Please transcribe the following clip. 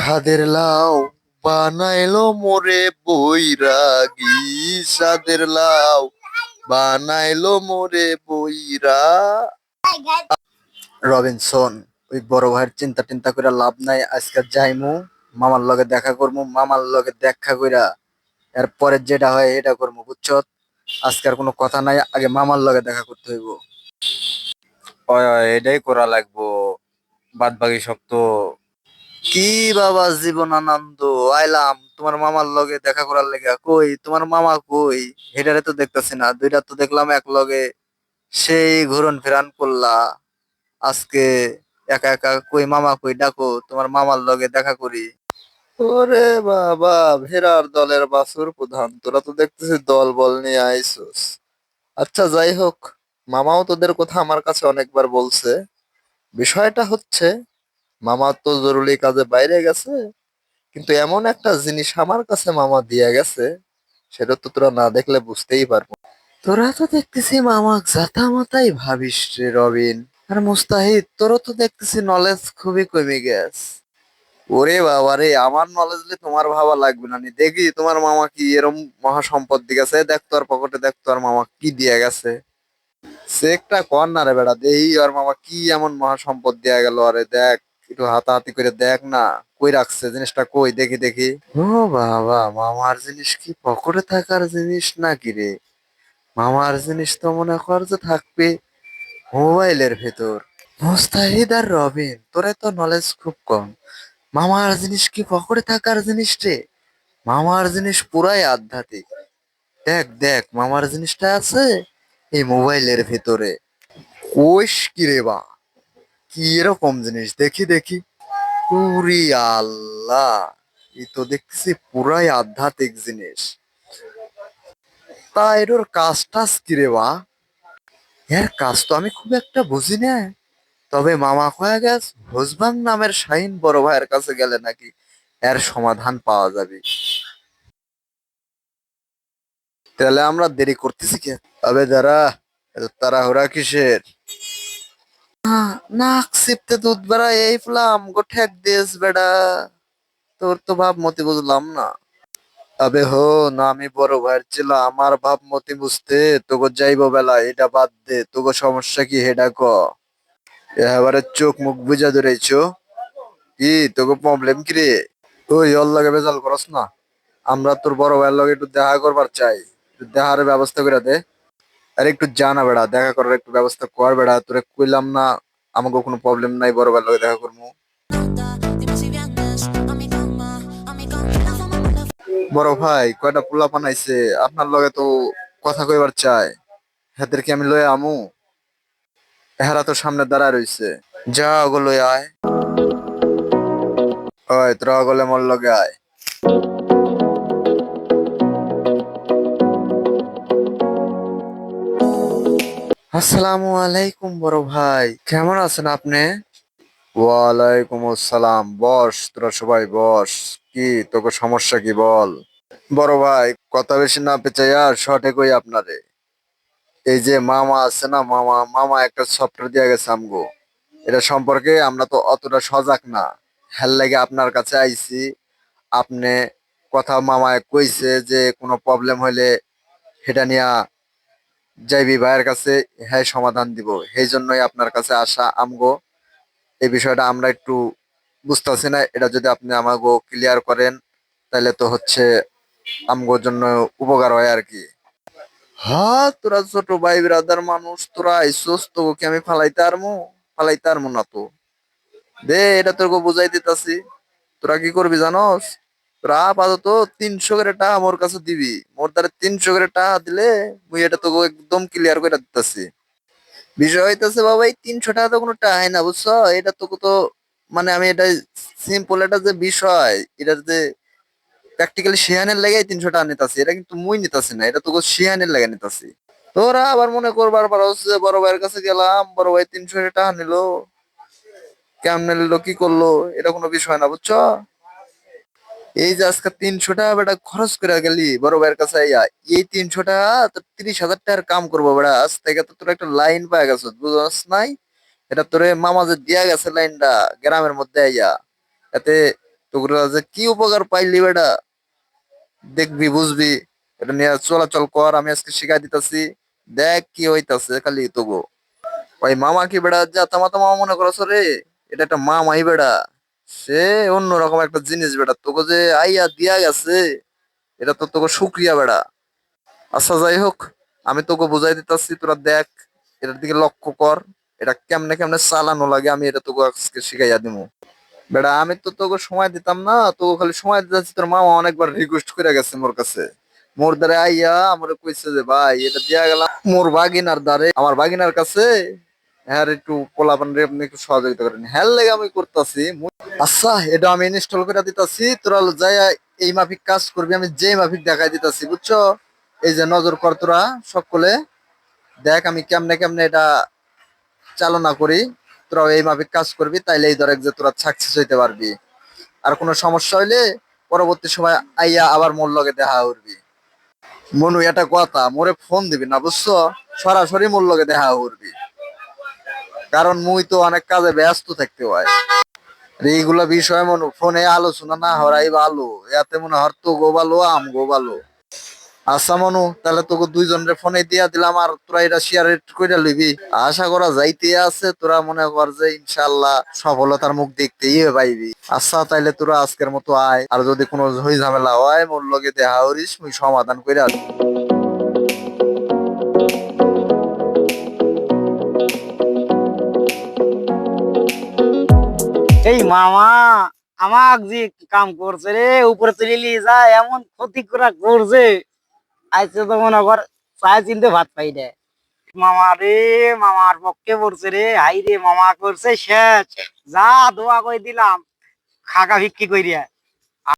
সাদের লাউ বানাইলো মোরে বৈরাগী। সাদের লাউ বানাইলো মোরে বইরা রবিনসন, ওই বড় ভাইয়ের চিন্তা টিন্তা করে লাভ নাই, আজকে যাইমু। মামার লগে দেখা করমু, মামার লগে দেখা কইরা এরপরে যেটা হয় এটা করমু, বুঝছ? আজকের কোনো কথা নাই, আগে মামার লগে দেখা করতে হইব। এটাই করা লাগবো। বাদ বাকি সব তো কি বাবা জীবন আনন্দ আইলাম, তোমার মামার লগে দেখা করার লেগে কই? তোমার মামা কই? হেটারে তো দেখতেছি না, দুইটা তো দেখলাম এক লগে। সেই ঘুরন ফেরান করলা। আজকে একা একা কই মামা কই ডাকো, তোমার মামার লগে দেখা করি। ওরে বাবা, ভেড়ার দলের বাসুর প্রধান, তোরা তো দেখতেছি দল বল নিয়ে আইসোস। আচ্ছা যাই হোক, মামাও তোদের কথা আমার কাছে অনেকবার বলছে। বিষয়টা হচ্ছে মামা তো জরুরি কাজে বাইরে গেছে, কিন্তু এমন একটা জিনিস আমার কাছে মামা দিয়ে গেছে, সেটা তো তোরা না দেখলে বুঝতেই পারব। তোরা তো দেখতেছি মামা জাতা মাতাই ভাবিস রে রবিন। আর মুস্তাহিদ, তোরও তো দেখতেছি নলেজ খুবই কমে গেছে। ওরে বাবা রে, আমার নলেজ তোমার ভাবা লাগবে না নি। দেখি তোমার মামা কি এরম মহা সম্পদ দিয়ে গেছে। দেখ তোর পকেটে দেখ তোর মামা কি দিয়ে গেছে। চেকটা কর না রে বেড়া, দেই আর মামা কি এমন মহা সম্পদ দেয়া গেল। আরে দেখ একটু হাতাহাতি করে দেখ না, কই রাখছে জিনিসটা, কই? দেখি দেখি। ও বাবা, মামার জিনিস কি পকেটে থাকার জিনিস নাকি রে? মামার জিনিস তো মনে কর যে থাকবে মোবাইলের ভেতর। মুস্তাহিদ আর রবিন, তোরে তো নলেজ খুব কম। মামার জিনিস কি পকেটে থাকার জিনিস রে? মামার জিনিস পুরাই আধ্যাত্মিক। দেখ দেখ, মামার জিনিসটা আছে এই মোবাইলের ভেতরে। কোষ কিরে বা? কি এরকম জিনিস? দেখি দেখি। পুরি আল্লাহ! এই তো দেখছি পুরাই আধ্যাত্মিক জিনিস। তা এর কাজ টাজ কি রে বা? এর কাজ তো আমি খুব একটা বুঝি না। তবে মামা কয়া গেছ হোসবাং নামের শাহিন বড় ভাইয়ের কাছে গেলে নাকি এর সমাধান পাওয়া যাবে? তাহলে আমরা দেরি করতেছি কে? তবে যারা তাড়াহুড়া কিসের? নাক সিপতে দুধ বেড়া এই ফ্লাম গো ঠেক দিস বেড়া। তোর তো ভাবমতি বুঝলাম না। আবে হো, না আমি বড় ভাইয়ের ছিল আমার ভাবমতি বুঝতে তোকে যাইব বেলা, এটা বাদ দে, তোকে সমস্যা কি হেডা ক? এবারে চোখ মুখ বুঝা ধরেছো কি, তোকে প্রবলেম কি রে? ওই, ওর লগে বেজাল করস না। আমরা তোর বড় ভাইয়ের লগে একটু দেখা করবার চাই দেখার ব্যবস্থা করে দে। আরে একটু জানা বেড়া, দেখা করার একটু ব্যবস্থা কর বেড়া, তোরে কইলাম না আমাকে কোনো প্রবলেম নাই, বড় লগে দেখা করব বড় ভাই, কয়টা পোলা বানাইছে? আপনার লগে তো কথা কইবার চাই। হেদের আমি লয়ে আমু। হেরা তো সামনে দাঁড়ায় রইছে। যা ওগুলো আয়। ওই, তোরা ওগুলো মোর লগে আয়। আসসালামু আলাইকুম বড় ভাই। কেমন আছেন আপনি? ওয়ালাইকুম আসসালাম। বস, তোরা সবাই বস। কি, তোকে সমস্যা কি বল? বড় ভাই, কথা বেশি না পেঁচাইয়া শর্টে কই আপনারে। এই যে মামা আছে না, মামা মামা একটা সফটওয়্যার দিয়ে গেছে আমগো। এটা সম্পর্কে আমরা তো অতটা সজাগ না। হেল লাগে আপনার কাছে আইছি। আপনি কথা মামায় কইছে যে কোনো প্রবলেম হইলে সেটা নিয়া যাইবি ভাইয়ের কাছে হ্যাঁ সমাধান দিব। সেই জন্যই আপনার কাছে আসা আমগো। এই বিষয়টা আমরা একটু বুঝতেছি না, এটা যদি আপনি আমাকে ক্লিয়ার করেন তাহলে তো হচ্ছে আমগোর জন্য উপকার হয় আর কি। হ্যাঁ তোরা ছোট ভাই ব্রাদার মানুষ, তোরা আইসোস, তোকে আমি ফালাইতে আরমু? ফালাইতে আরমু না তো। দে, এটা তোকে বুঝাই দিতাছি। তোরা কি করবি জানোস? তোরা আপাতত তিনশো করে টাকা মোর কাছে দিবি। মোর দ্বারা তিনশো করে টাকা দিলে মুই এটা তোকে একদম ক্লিয়ার করে দিতাছি। বিষয় হইতেছে বাবা, এই তিনশো টাকা তো কোনো টাকাই না, বুঝছ? এটা তোকে তো মানে আমি এটা সিম্পল এটা যে বিষয় এটা যে প্র্যাকটিক্যালি শিয়ানের লেগে তিনশো টাকা নিতাছি, এটা কিন্তু মুই নিতাছি না, এটা তোকে শিয়ানের লেগে নিতাছি। তোরা আবার মনে করবার পর হচ্ছে বড় ভাইয়ের কাছে গেলাম, বড় ভাই তিনশো টাকা নিলো, কেমনে নিলো, কি করল, এটা কোনো বিষয় না, বুঝছ? এই যে আজকে তিনশো টাকা বেটা খরচ করে গেলি, বড় ভাইয়ের কাছে আইয়া, এই তিনশো টাকা তোর তিরিশ হাজার টাকার কাম করব বেটা। আজ থেকে তো তোর একটা লাইন পাই গেছ বুঝছ নাই? এটা তোরে মামা যে দিয়া গেছে লাইনটা, গ্রামের মধ্যে আইয়া। এতে তোরা যে কি উপকার পাইলি বেটা? দেখবি, বুঝবি। এটা নিয়ে চলাচল কর, আমি আজকে শিখাই দিতেছি। দেখ কি হইতাছে খালি তবু ওই মামা কি বেড়া যা তামা তামা মনে করছ রে? এটা একটা মামাই বেড়া সে অন্যরকম একটা জিনিস বেড়া তোকে যে আইয়া দিয়া গেছে, এটা তো তোকে শুক্রিয়া বেড়া আচ্ছা যাই হোক, আমি তোকে বুঝাই দিতেছি, তোরা দেখ, এটার দিকে লক্ষ্য কর, এটা কেমনে কেমনে চালানো লাগে, আমি এটা তোকে আজকে শিখাইয়া দিব বেড়া আমি তো তোকে সময় দিতাম না, তোকে খালি সময় দিতেছি, তোর মামা অনেকবার রিকোয়েস্ট করে গেছে মোর কাছে। মোর দ্বারে আইয়া আমার কইছে যে, ভাই, এটা দিয়া গেলাম, মোর বাগিনার দ্বারে, আমার বাগিনার কাছে হ্যাঁ একটু আপনি একটু সহযোগিতা করেন। হ্যাঁ লেগে আমি করতেছি। আচ্ছা এটা আমি ইনস্টল করে দিতেছি। তোরা এই মাফিক কাজ করবি, আমি যে মাফিক দেখাই দিতেছি, বুঝছ? এই যে নজর কর তোরা সকলে। দেখ আমি কেমনে কেমনে এটা চালনা করি। তোরা এই মাফিক কাজ করবি, তাইলে এই ধরে যে তোরা সাকসেস হইতে পারবি। আর কোনো সমস্যা হইলে পরবর্তী সময় আইয়া আবার মোর লগে দেখা করবি। মনু, এটা কথা। মোরে ফোন দিবি না, বুঝছ? সরাসরি মোর লগে দেখা করবি। কারণ মুই তো অনেক কাজে ব্যস্ত থাকতে হয়। এইগুলা বিষয় মনু ফোনে আলোচনা না হরাই ভালো। এতে মনে হর তো গো ভালো আম গোবালো আচ্ছা মনু, তাহলে তোকে দুইজনের ফোনে দিয়া দিলাম আর তোরা এটা শেয়ার করে লইবি। আশা করা যাইতে আছে, তোরা মনে কর যে ইনশাল্লাহ সফলতার মুখ দেখতেই পাইবি। আচ্ছা তাইলে তোরা আজকের মতো আয়। আর যদি কোনো হই ঝামেলা হয়, মোর লগে দেখা করিস, মুই সমাধান করে আসব। এই মামা, আমাক যে কাম করছে রে? উপরে চলে নিয়ে যা, এমন ক্ষতি করা করছে। আজকে তো মনে কর চায় চিনতে ভাত পাই রে মামা রে, মামার পক্ষে পড়ছে রে। হাই রে, মামা করছে শেষ। যা দোয়া কই দিলাম খাকা ভিক্ষি কইরিয়া